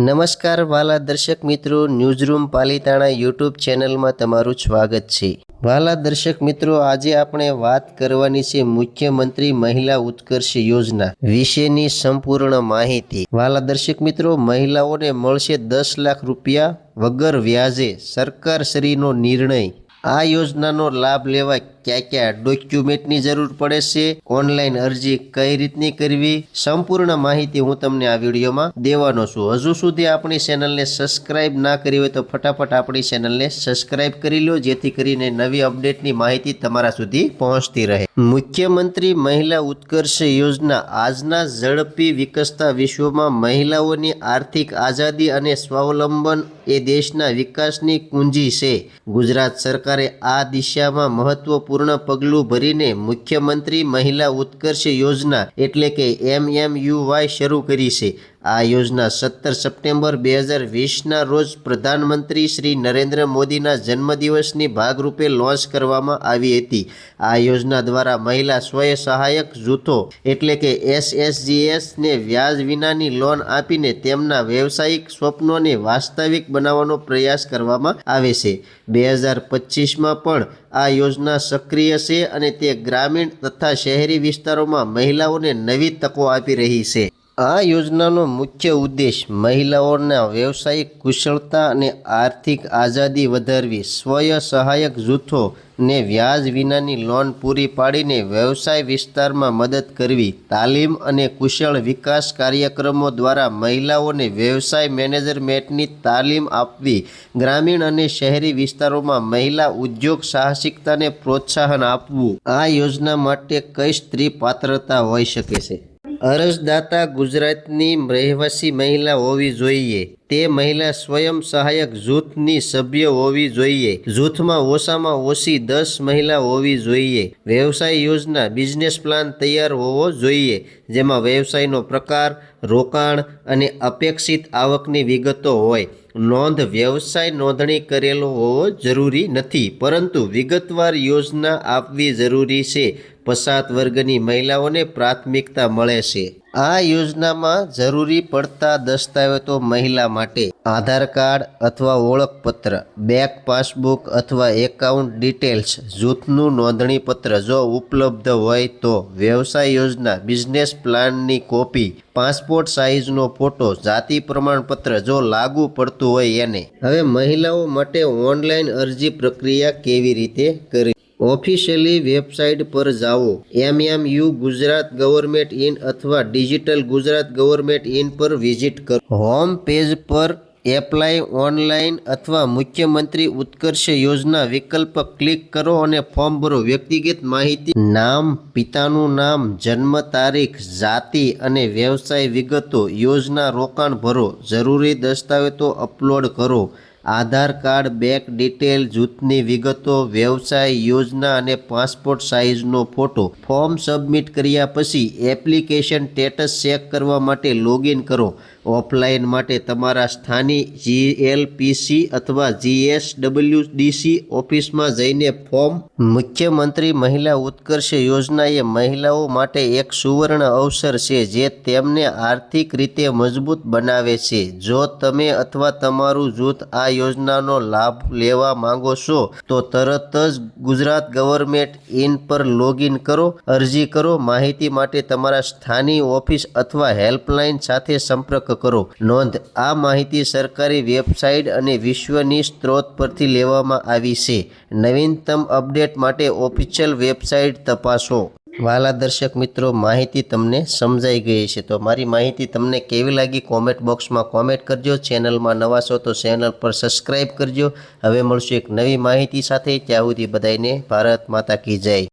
નમસ્કાર વાલા દર્શક મિત્રો, ન્યૂઝરૂમ પાલીતાણા યુટ્યુબ ચેનલમાં તમારું સ્વાગત છે. વાલા દર્શક મિત્રો, આજે આપણે વાત કરવાની છે મુખ્યમંત્રી મહિલા ઉત્કર્ષ યોજના વિશેની સંપૂર્ણ માહિતી. વાલા દર્શક મિત્રો, મહિલાઓને મળશે દસ લાખ રૂપિયા વગર વ્યાજે સરકારશ્રીનો નિર્ણય. આ યોજનાનો લાભ લેવા ક્યાં ક્યાં ડોક્યુમેન્ટની જરૂર પડે છે ઓનલાઈન અરજી કઈ રીતની કરવી, સંપૂર્ણ માહિતી હું તમને આ વિડીયોમાં દેવાનો છું. હજુ સુધી આપણી ચેનલને સબસ્ક્રાઇબ ના કરી હોય તો ફટાફટ આપણી ચેનલને સબસ્ક્રાઇબ કરી લો, જેથી કરીને નવી અપડેટની માહિતી તમારા સુધી પહોંચતી રહે. મુખ્યમંત્રી મહિલા ઉત્કર્ષ યોજના આજના ઝડપી વિકસતા વિશ્વમાં મહિલાઓની આર્થિક આઝાદી અને સ્વાવલંબન એ દેશના વિકાસની કુંજી છે. ગુજરાત સરકારે આ દિશામાં મહત્વપૂર્ણ પગલું ભરીને મુખ્યમંત્રી મહિલા ઉત્કર્ષ યોજના એટલે કે એમએમયુવાય શરૂ કરી છે. આ યોજના સત્તર સપ્ટેમ્બર બે હજાર વીસના રોજ પ્રધાનમંત્રી શ્રી નરેન્દ્ર મોદીના જન્મદિવસની ભાગરૂપે લોન્ચ કરવામાં આવી હતી. આ યોજના દ્વારા મહિલા સ્વયં સહાયક જૂથો એટલે કે એસએસજીએસને વ્યાજ વિનાની લોન આપીને તેમના વ્યવસાયિક સ્વપ્નોને વાસ્તવિક બનાવવાનો પ્રયાસ કરવામાં આવે છે. બે હજાર પચીસમાં પણ આ યોજના સક્રિય છે અને તે ગ્રામીણ તથા શહેરી વિસ્તારોમાં મહિલાઓને નવી તકો આપી રહી છે. આ યોજનાનો મુખ્ય ઉદ્દેશ મહિલાઓના વ્યવસાયિક કુશળતા અને આર્થિક આઝાદી વધારવી. સ્વયં સહાયક જૂથો ને વ્યાજ વિનાની લોન પૂરી પાડીને વ્યવસાય વિસ્તારમાં મદદ કરવી. તાલીમ અને કુશળ વિકાસ કાર્યક્રમો દ્વારા મહિલાઓને વ્યવસાય મેનેજમેન્ટની તાલીમ આપવી. ગ્રામીણ અને શહેરી વિસ્તારોમાં મહિલા ઉદ્યોગ સાહસિકતાને પ્રોત્સાહન આપવું. આ યોજના માટે કઈ સ્ત્રી પાત્રતા હોઈ શકે છે? અરજદાતા ગુજરાતની રહેવાસી મહિલા હોવી જોઈએ. તે મહિલા સ્વયં સહાયક જૂથની સભ્ય હોવી જોઈએ. જૂથમાં ઓછામાં ઓછી દસ મહિલા હોવી જોઈએ. વ્યવસાય યોજના, બિઝનેસ પ્લાન તૈયાર હોવો જોઈએ, જેમાં વ્યવસાયનો પ્રકાર, રોકાણ અને અપેક્ષિત આવકની વિગતો હોય. નોંધ, વ્યવસાય નોંધણી કરેલો હોવો જરૂરી નથી, પરંતુ વિગતવાર યોજના આપવી જરૂરી છે. પછાત વર્ગની મહિલાઓને પ્રાથમિકતા મળે છે. આ યોજનામાં જરૂરી પડતા દસ્તાવેજો મહિલા માટે આધાર કાર્ડ અથવા ઓળખપત્ર, બેંક પાસબુક અથવા એકાઉન્ટ ડિટેલ્સ, જૂથનું નોંધણીપત્ર જો ઉપલબ્ધ હોય તો વ્યવસાય યોજના, બિઝનેસ પ્લાનની કોપી, પાસપોર્ટ સાઇઝનો ફોટો, જાતિ પ્રમાણપત્ર જો લાગુ પડતું હોય એને. હવે મહિલાઓ માટે ઓનલાઈન અરજી પ્રક્રિયા કેવી રીતે કરવી ઓફિશિયલી વેબસાઇટ પર જાઓ. M M U Gujarat government in અથવા ડિજિટલ ગુજરાત ગવર્મેન્ટ ઇન પર વિઝિટ કરો. હોમ પેજ પર એપ્લાય ઓનલાઈન અથવા મુખ્યમંત્રી ઉત્કર્ષ યોજના વિકલ્પ ક્લિક કરો અને ફોર્મ ભરો. વ્યક્તિગત માહિતી, નામ, પિતાનું નામ, જન્મ તારીખ, જાતિ અને વ્યવસાય વિગતો, યોજના રોકાણ ભરો. જરૂરી દસ્તાવેજો અપલોડ કરો. આધાર કાર્ડ બેંક ડિટેલ જૂથની વિગતો, વ્યવસાય યોજના અને પાસપોર્ટ સાઇઝનો ફોટો ફોર્મ સબમિટ કર્યા પછી એપ્લિકેશન સ્ટેટસ ચેક કરવા માટે લોગિન કરો. ઓફલાઈન માટે તમારા સ્થાનિક જીએલપીસી અથવા જીએસડબલ્યુડીસી ઓફિસમાં જઈને ફોર્મ મુખ્યમંત્રી મહિલા ઉત્કર્ષ યોજના એ મહિલાઓ માટે એક સુવર્ણ અવસર છે જે તેમને આર્થિક રીતે મજબૂત બનાવે છે. જો તમે અથવા તમારું જૂથ આ યોજનાનો લાભ લેવા માંગો છો, તો તરત જ ગુજરાત ગવર્મેન્ટ ઇન પર લોગિન કરો, અરજી કરો, માહિતી માટે તમારા સ્થાનિક ઓફિસ અથવા હેલ્પલાઇન સાથે સંપર્ક કરો. નોંધ, આ માહિતી સરકારી વેબસાઇટ અને વિશ્વની સ્ત્રોત પરથી લેવામાં આવી છે. નવીનતમ અપડેટ માટે ઓફિશિયલ વેબસાઇટ તપાસો. વાલા દર્શક મિત્રો, માહિતી તમને સમજાઈ ગઈ છે તો મારી માહિતી તમને કેવી લાગી? કોમેન્ટ બોક્સમાં કોમેન્ટ કરજો. ચેનલમાં નવા છો તો ચેનલ પર સબસ્ક્રાઈબ કરજો. હવે મળશું એક નવી માહિતી સાથે. ત્યાં સુધી બધાને ભારત માતા કી જય.